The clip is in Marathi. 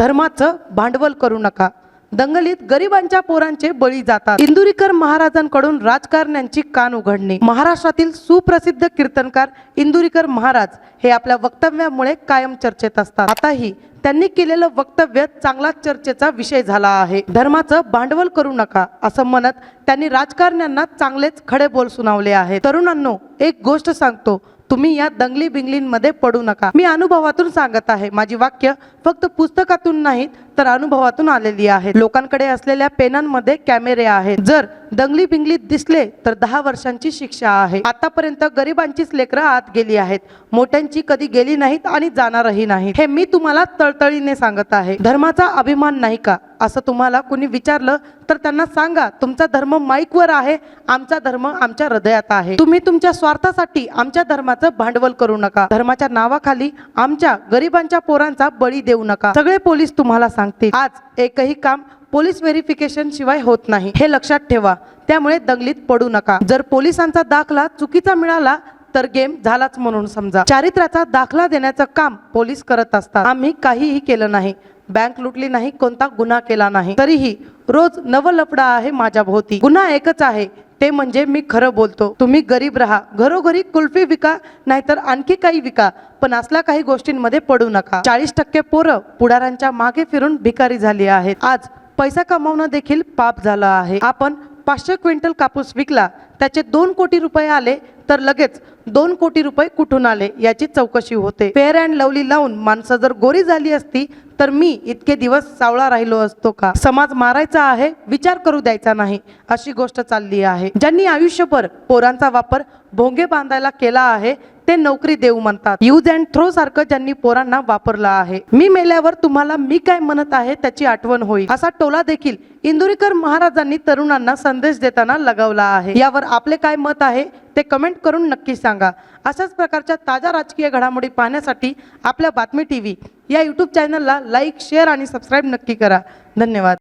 धर्माचं भांडवल करू नका. दंगलीत गरिबांच्या पोरांचे बळी जातात. इंदुरीकर महाराजांकडून राजकारण्यांची कान उघडणे. महाराष्ट्रातील सुप्रसिद्ध कीर्तनकार इंदुरीकर महाराज हे आपल्या वक्तव्यामुळे कायम चर्चेत असतात. आताही त्यांनी केलेलं वक्तव्य चांगला चर्चेचा विषय झाला आहे. धर्माचं भांडवल करू नका असं म्हणत त्यांनी राजकारण्यांना चांगलेच खडे बोल सुनावले आहेत. तरुणांनो एक गोष्ट सांगतो तुम्ही या दंगली बिंगलींमध्ये पडू नका. मी अनुभवातून सांगत आहे माझी वाक्य फक्त पुस्तकातून नाहीत तर अनुभवातून आलेली आहेत. लोकांकडे असलेल्या पेनांमध्ये कॅमेरे आहेत. जर दंगली बिंगलीत दिसले तर दहा वर्षांची शिक्षा आहे. आतापर्यंत गरिबांचीच लेकरं आत गेली आहेत. मोठ्यांची कधी गेली नाहीत आणि जाणारही नाही हे मी तुम्हाला तळतळीने सांगत आहे. धर्माचा अभिमान नाही का? असं तुम्हाला कुणी विचारलं तर त्यांना सांगा तुमचा धर्म माईकवर आहे आमचा धर्म आमच्या हृदयात आहे. तुम्ही तुमच्या स्वार्थासाठी आमच्या धर्माचं भांडवल करू नका. धर्माच्या नावाखाली आमच्या गरिबांच्या पोरांचा बळी देऊ नका. सगळे पोलीस तुम्हाला सांगतील. आज एकही काम पोलीस व्हेरिफिकेशन शिवाय होत नाही. हे लक्षात ठेवा. त्यामुळे दंगलीत पडू नका. जर पोलिसांचा दाखला चुकीचा मिळाला तर गेम झालाच म्हणून समजा. चारित्र्याचा दाखला देण्याचं काम पोलीस करत असतात. आम्ही काहीही केलं नाही. बँक लुटली नाही कोणता गुन्हा केला नाही. तरीही रोज नवलपडा आहे माझ्या भोवती. गुन्हा एकच आहे. ते म्हणजे मी खरं बोलतो. तुम्ही गरीब राहा. घरोघरी कुल्फी विका नाहीतर आणखी काही विका पण असल्या काही गोष्टींमध्ये पडू नका. चाळीस टक्के पोरं पुढाऱ्यांच्या मागे फिरून भिकारी झाली आहेत. आज पैसा कमावणं देखील पाप झालं आहे. आपण पाचशे क्विंटल कापूस विकला त्याचे दोन कोटी रुपये आले तर लगेच दोन कोटी रुपये कुठून आले याची चौकशी होते. फेअर अँड लवली लावून माणसं जर गोरी झाली असती तर मी इतके दिवस सावळा राहिलो असतो का? समाज मारायचा आहे विचार करू द्यायचा नाही अशी गोष्ट चालली आहे. ज्यांनी आयुष्यभर पोरांचा वापर भोंगे बांधायला केला आहे ते नोकरी देऊ म्हणतात. यूज अँड थ्रो सारखं ज्यांनी पोरांना वापरलं आहे. मी मेल्यावर तुम्हाला मी काय म्हणत आहे त्याची आठवण होईल. असा टोला देखील इंदुरीकर महाराजांनी तरुणांना संदेश देताना लगावला आहे. यावर आपले काय मत आहे ते कमेंट करून नक्की सांगा. अशाच प्रकारच्या ताज्या राजकीय घडामोडी पाहण्यासाठी आपल्या बातमी टी व्ही या यूट्यूब चॅनलला लाईक शेअर आणि सबस्क्राईब नक्की करा. धन्यवाद.